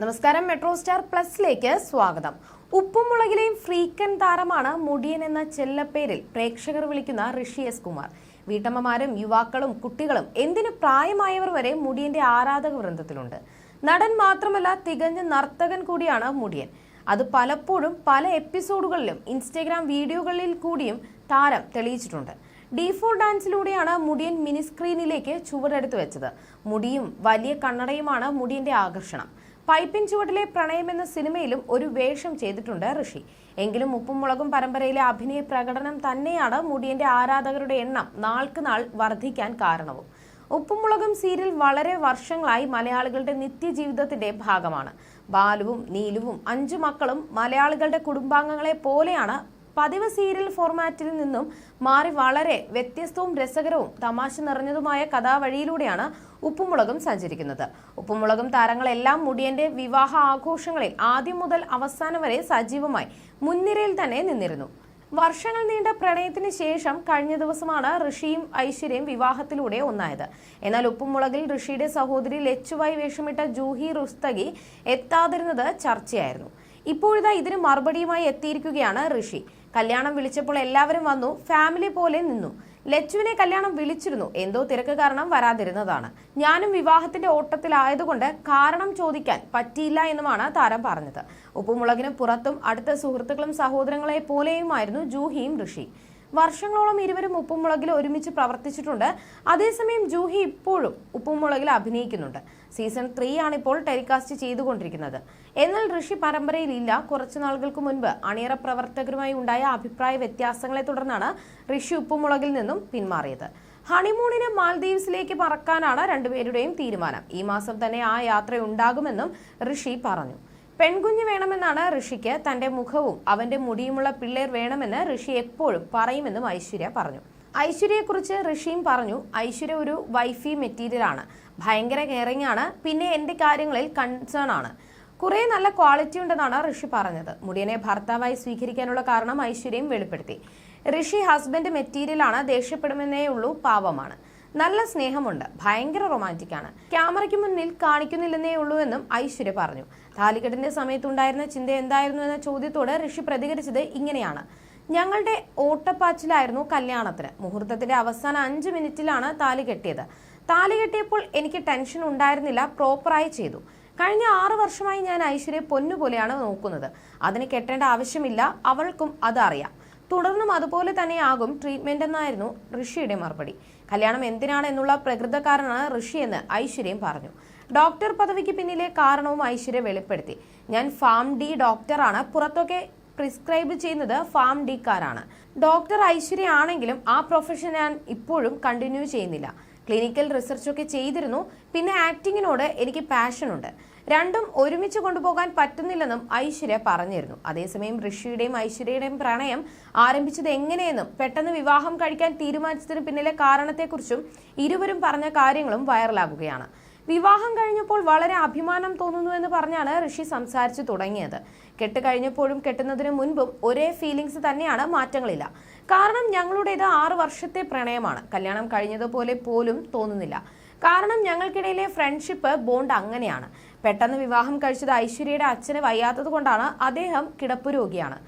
നമസ്കാരം metro star പ്ലസിലേക്ക് സ്വാഗതം. ഉപ്പും മുളകിലെയും ഫ്രീക്കൻ താരമാണ് മുടിയൻ എന്ന ചെല്ലപ്പേരിൽ പ്രേക്ഷകർ വിളിക്കുന്ന ഋഷി എസ് കുമാർ. വീട്ടമ്മമാരും യുവാക്കളും കുട്ടികളും എന്തിനു പ്രായമായവർ വരെ മുടിയന്റെ ആരാധക വൃന്ദത്തിലുണ്ട്? നടൻ മാത്രമല്ല തികഞ്ഞ നർത്തകൻ കൂടിയാണ് മുടിയൻ. അത് പലപ്പോഴും പല എപ്പിസോഡുകളിലും ഇൻസ്റ്റഗ്രാം വീഡിയോകളിൽ കൂടിയും താരം തെളിയിച്ചിട്ടുണ്ട്. ഡി ഫോർ ഡാൻസിലൂടെയാണ് മുടിയൻ മിനിസ്ക്രീനിലേക്ക് ചുവടെടുത്തു വെച്ചത്. മുടിയും വലിയ കണ്ണടയുമാണ് മുടിയന്റെ ആകർഷണം. പൈപ്പിൻ ചുവട്ടിലെ പ്രണയം എന്ന സിനിമയിലും ഒരു വേഷം ചെയ്തിട്ടുണ്ട് ഋഷി. എങ്കിലും ഉപ്പും മുളകും പരമ്പരയിലെ അഭിനയ പ്രകടനം തന്നെയാണ് മുടിയന്റെ ആരാധകരുടെ എണ്ണം നാൾക്ക് നാൾ വർദ്ധിക്കാൻ കാരണവും. ഉപ്പും മുളകും സീരിയൽ വളരെ വർഷങ്ങളായി മലയാളികളുടെ നിത്യജീവിതത്തിന്റെ ഭാഗമാണ്. ബാലുവും നീലുവും അഞ്ചു മക്കളും മലയാളികളുടെ കുടുംബാംഗങ്ങളെ പോലെയാണ് പതിവ് സീരിയൽ ഫോർമാറ്റിൽ നിന്നും മാറി വളരെ വ്യത്യസ്തവും രസകരവും തമാശ നിറഞ്ഞതുമായ കഥാവഴിയിലൂടെയാണ് ഉപ്പുമുളകും സഞ്ചരിക്കുന്നത്. ഉപ്പുമുളകും താരങ്ങളെല്ലാം മുടിയന്റെ വിവാഹ ആഘോഷങ്ങളിൽ ആദ്യം മുതൽ അവസാനം വരെ സജീവമായി മുൻനിരയിൽ തന്നെ നിന്നിരുന്നു. വർഷങ്ങൾ നീണ്ട പ്രണയത്തിന് ശേഷം കഴിഞ്ഞ ദിവസമാണ് ഋഷിയും ഐശ്വര്യയും വിവാഹത്തിലൂടെ ഒന്നായത്. എന്നാൽ ഉപ്പുമുളകിൽ ഋഷിയുടെ സഹോദരി ലച്ചുവായി വേഷമിട്ട ജൂഹി റുസ്തഗി എത്താതിരുന്നത് ചർച്ചയായിരുന്നു. ഇപ്പോഴിതാ ഇതിന് മറുപടിയുമായി എത്തിയിരിക്കുകയാണ് ഋഷി. കല്യാണം വിളിച്ചപ്പോൾ എല്ലാവരും വന്നു ഫാമിലി പോലെ നിന്നു. ലച്ചുവിനെ കല്യാണം വിളിച്ചിരുന്നു. എന്തോ തിരക്ക് കാരണം വരാതിരുന്നതാണ്. ഞാനും വിവാഹത്തിന്റെ ഓട്ടത്തിലായതുകൊണ്ട് കാരണം ചോദിക്കാൻ പറ്റിയില്ല എന്നുമാണ് താരം പറഞ്ഞത്. ഉപ്പുമുളകിന് പുറത്തും അടുത്ത സുഹൃത്തുക്കളും സഹോദരങ്ങളെ പോലെയുമായിരുന്നു ജൂഹിയും ഋഷി. വർഷങ്ങളോളം ഇരുവരും ഉപ്പുമുളകിൽ ഒരുമിച്ച് പ്രവർത്തിച്ചിട്ടുണ്ട്. അതേസമയം ജൂഹി ഇപ്പോഴും ഉപ്പുമുളകിൽ അഭിനയിക്കുന്നുണ്ട്. സീസൺ ത്രീ ആണിപ്പോൾ ടെലികാസ്റ്റ് ചെയ്തുകൊണ്ടിരിക്കുന്നത്. എന്നാൽ ഋഷി പരമ്പരയിൽ ഇല്ല കുറച്ചു നാളുകൾക്ക് മുൻപ് അണിയറ പ്രവർത്തകരുമായി ഉണ്ടായ അഭിപ്രായ വ്യത്യാസങ്ങളെ തുടർന്നാണ് ഋഷി ഉപ്പുമുളകിൽ നിന്നും പിന്മാറിയത്. ഹണിമൂണിന് മാൽദീവ്സിലേക്ക് പറക്കാനാണ് രണ്ടുപേരുടെയും തീരുമാനം. ഈ മാസം തന്നെ ആ യാത്ര ഉണ്ടാകുമെന്നും ഋഷി പറഞ്ഞു. പെൺകുഞ്ഞ് വേണമെന്നാണ് ഋഷിക്ക് തന്റെ മുഖവും അവന്റെ മുടിയുമുള്ള പിള്ളേർ വേണമെന്ന് ഋഷി എപ്പോഴും പറയുമെന്നും ഐശ്വര്യ പറഞ്ഞു. ഐശ്വര്യയെക്കുറിച്ച് ഋഷിയും പറഞ്ഞു ഐശ്വര്യ ഒരു വൈഫി മെറ്റീരിയലാണ് ഭയങ്കര കെയറിംഗ് ആണ്. പിന്നെ എന്റെ കാര്യങ്ങളിൽ കൺസേൺ ആണ്. കുറെ നല്ല ക്വാളിറ്റി ഉണ്ടെന്നാണ് ഋഷി പറഞ്ഞത്. മുടിയനെ ഭർത്താവായി സ്വീകരിക്കാനുള്ള കാരണം ഐശ്വര്യയും വെളിപ്പെടുത്തി. ഋഷി ഹസ്ബൻഡ് മെറ്റീരിയലാണ് ദേഷ്യപ്പെടുമെന്നേ ഉള്ളൂ പാവമാണ്. നല്ല സ്നേഹമുണ്ട്. ഭയങ്കര റൊമാന്റിക് ആണ്. ക്യാമറയ്ക്ക് മുന്നിൽ കാണിക്കുന്നില്ലെന്നേ ഉള്ളൂ എന്നും ഐശ്വര്യ പറഞ്ഞു. താലിക്കെട്ടിന്റെ സമയത്തുണ്ടായിരുന്ന ചിന്ത എന്തായിരുന്നു എന്ന ചോദ്യത്തോട് ഋഷി പ്രതികരിച്ചത് ഇങ്ങനെയാണ്. ഞങ്ങളുടെ ഓട്ടപ്പാച്ചിലായിരുന്നു കല്യാണത്തിന്. മുഹൂർത്തത്തിന്റെ അവസാന അഞ്ച് മിനിറ്റിലാണ് താലി കെട്ടിയത്. താലി കെട്ടിയപ്പോൾ എനിക്ക് ടെൻഷൻ ഉണ്ടായിരുന്നില്ല പ്രോപ്പറായി ചെയ്തു. കഴിഞ്ഞ ആറ് വർഷമായി ഞാൻ ഐശ്വര്യ പൊന്നുപോലെയാണ് നോക്കുന്നത്. അതിന് കെട്ടേണ്ട ആവശ്യമില്ല അവൾക്കും അത് അറിയാം. തുടർന്നും അതുപോലെ തന്നെയാകും ട്രീറ്റ്മെന്റ് എന്നായിരുന്നു ഋഷിയുടെ മറുപടി. കല്യാണം എന്തിനാണ് എന്നുള്ള പ്രകൃതക്കാരനാണ് ഋഷി എന്ന് ഐശ്വര്യം പറഞ്ഞു. ഡോക്ടർ പദവിക്ക് പിന്നിലെ കാരണവും ഐശ്വര്യ വെളിപ്പെടുത്തി. ഞാൻ ഫാം ഡി ഡോക്ടറാണ്. പുറത്തൊക്കെ പ്രിസ്ക്രൈബ് ചെയ്യുന്നത് ഫാം ഡിക്കാരാണ് ഡോക്ടർ ഐശ്വര്യ ആണെങ്കിലും ആ പ്രൊഫഷൻ ഞാൻ ഇപ്പോഴും കണ്ടിന്യൂ ചെയ്യുന്നില്ല. ക്ലിനിക്കൽ റിസർച്ചൊക്കെ ചെയ്തിരുന്നു. പിന്നെ ആക്ടിങ്ങിനോട് എനിക്ക് പാഷനുണ്ട്. രണ്ടും ഒരുമിച്ച് കൊണ്ടുപോകാൻ പറ്റുന്നില്ലെന്നും ഐശ്വര്യ പറഞ്ഞിരുന്നു. അതേസമയം ഋഷിയുടെയും ഐശ്വര്യയുടെയും പ്രണയം ആരംഭിച്ചത് എങ്ങനെയെന്നും പെട്ടെന്ന് വിവാഹം കഴിക്കാൻ തീരുമാനിച്ചതിന് പിന്നിലെ കാരണത്തെക്കുറിച്ചും ഇരുവരും പറഞ്ഞ കാര്യങ്ങളും വൈറലാകുകയാണ്. വിവാഹം കഴിഞ്ഞപ്പോൾ വളരെ അഭിമാനം തോന്നുന്നു എന്ന് പറഞ്ഞാണ് ഋഷി സംസാരിച്ചു തുടങ്ങിയത്. കെട്ട് കഴിഞ്ഞപ്പോഴും കെട്ടുന്നതിന് മുൻപും ഒരേ ഫീലിങ്സ് തന്നെയാണ് മാറ്റങ്ങളില്ല. കാരണം ഞങ്ങളുടേത് ആറ് വർഷത്തെ പ്രണയമാണ്. കല്യാണം കഴിഞ്ഞതുപോലെ പോലും തോന്നുന്നില്ല. കാരണം ഞങ്ങൾക്കിടയിലെ ഫ്രണ്ട്ഷിപ്പ് ബോണ്ട് അങ്ങനെയാണ്. പെട്ടെന്ന് വിവാഹം കഴിച്ചത് ഐശ്വര്യയുടെ അച്ഛന് വയ്യാത്തത് കൊണ്ടാണ് അദ്ദേഹം കിടപ്പ് രോഗിയാണ്.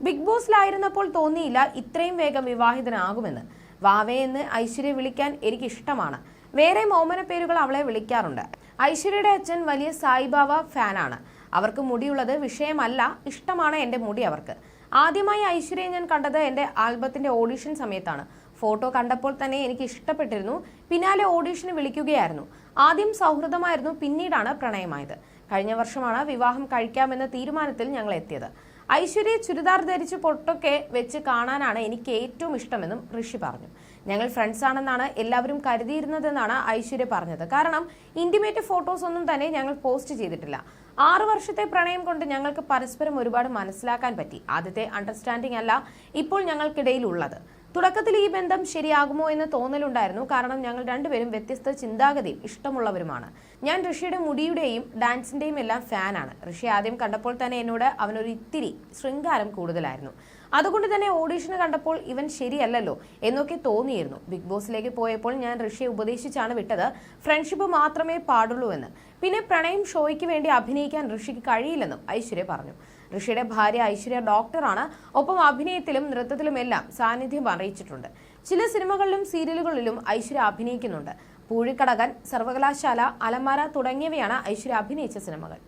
ബിഗ് ബോസിലായിരുന്നപ്പോൾ തോന്നിയില്ല ഇത്രയും വേഗം വിവാഹിതനാകുമെന്ന്. വാവേ എന്ന് ഐശ്വര്യ വിളിക്കാൻ എനിക്ക് ഇഷ്ടമാണ് വേറെ മോമന പേരുകൾ അവളെ വിളിക്കാറുണ്ട്. ഐശ്വര്യയുടെ അച്ഛൻ വലിയ സായിബാബ ഫാനാണ്. അവർക്ക് മുടിയുള്ളത് വിഷയമല്ല ഇഷ്ടമാണ് എന്റെ മുടി അവർക്ക്. ആദ്യമായി ഐശ്വര്യയെ ഞാൻ കണ്ടത് എന്റെ ആൽബത്തിന്റെ ഓഡിഷൻ സമയത്താണ്. ഫോട്ടോ കണ്ടപ്പോൾ തന്നെ എനിക്ക് ഇഷ്ടപ്പെട്ടിരുന്നു. പിന്നാലെ ഓഡീഷന് വിളിക്കുകയായിരുന്നു. ആദ്യം സൗഹൃദമായിരുന്നു പിന്നീടാണ് പ്രണയമായത്. കഴിഞ്ഞ വർഷമാണ് വിവാഹം കഴിക്കാമെന്ന തീരുമാനത്തിൽ ഞങ്ങൾ എത്തിയത്. ഐശ്വര്യ ചുരിദാർ ധരിച്ച് പൊട്ടൊക്കെ വെച്ച് കാണാനാണ് എനിക്ക് ഏറ്റവും ഇഷ്ടമെന്നും ഋഷി പറഞ്ഞു. ഞങ്ങൾ ഫ്രണ്ട്സ് ആണെന്നാണ് എല്ലാവരും കരുതിയിരുന്നതെന്നാണ് ഐശ്വര്യ പറഞ്ഞത്. കാരണം ഇന്റിമേറ്റ് ഫോട്ടോസ് ഒന്നും തന്നെ ഞങ്ങൾ പോസ്റ്റ് ചെയ്തിട്ടില്ല. ആറു വർഷത്തെ പ്രണയം കൊണ്ട് ഞങ്ങൾക്ക് പരസ്പരം ഒരുപാട് മനസ്സിലാക്കാൻ പറ്റി. ആദ്യത്തെ അണ്ടർസ്റ്റാൻഡിംഗ് അല്ല ഇപ്പോൾ ഞങ്ങൾക്കിടയിൽ ഉള്ളത് തുടക്കത്തിൽ ഈ ബന്ധം ശരിയാകുമോ എന്ന് തോന്നലുണ്ടായിരുന്നു. കാരണം ഞങ്ങൾ രണ്ടുപേരും വ്യത്യസ്ത ചിന്താഗതിയും ഇഷ്ടമുള്ളവരുമാണ്. ഞാൻ ഋഷിയുടെ മുടിയുടെയും ഡാൻസിന്റെയും എല്ലാം ഫാനാണ്. ഋഷി ആദ്യം കണ്ടപ്പോൾ തന്നെ എന്നോട് അവനൊരു ഇത്തിരി ശൃംഗാരം കൂടുതലായിരുന്നു. അതുകൊണ്ട് തന്നെ ഓഡീഷന് കണ്ടപ്പോൾ ഇവൻ ശരിയല്ലല്ലോ എന്നൊക്കെ തോന്നിയിരുന്നു. ബിഗ് ബോസിലേക്ക് പോയപ്പോൾ ഞാൻ ഋഷിയെ ഉപദേശിച്ചാണ് വിട്ടത്. ഫ്രണ്ട്ഷിപ്പ് മാത്രമേ പാടുള്ളൂ എന്ന്. പിന്നെ പ്രണയം ഷോയ്ക്ക് വേണ്ടി അഭിനയിക്കാൻ ഋഷിക്ക് കഴിയില്ലെന്നും ഐശ്വര്യ പറഞ്ഞു. ഋഷിയുടെ ഭാര്യ ഐശ്വര്യ ഡോക്ടറാണ്. ഒപ്പം അഭിനയത്തിലും നൃത്തത്തിലും എല്ലാം സാന്നിധ്യം അറിയിച്ചിട്ടുണ്ട്. ചില സിനിമകളിലും സീരിയലുകളിലും ഐശ്വര്യ അഭിനയിക്കുന്നുണ്ട്. പൂഴിക്കടകൻ സർവകലാശാല അലമാര തുടങ്ങിയവയാണ് ഐശ്വര്യ അഭിനയിച്ച സിനിമകൾ.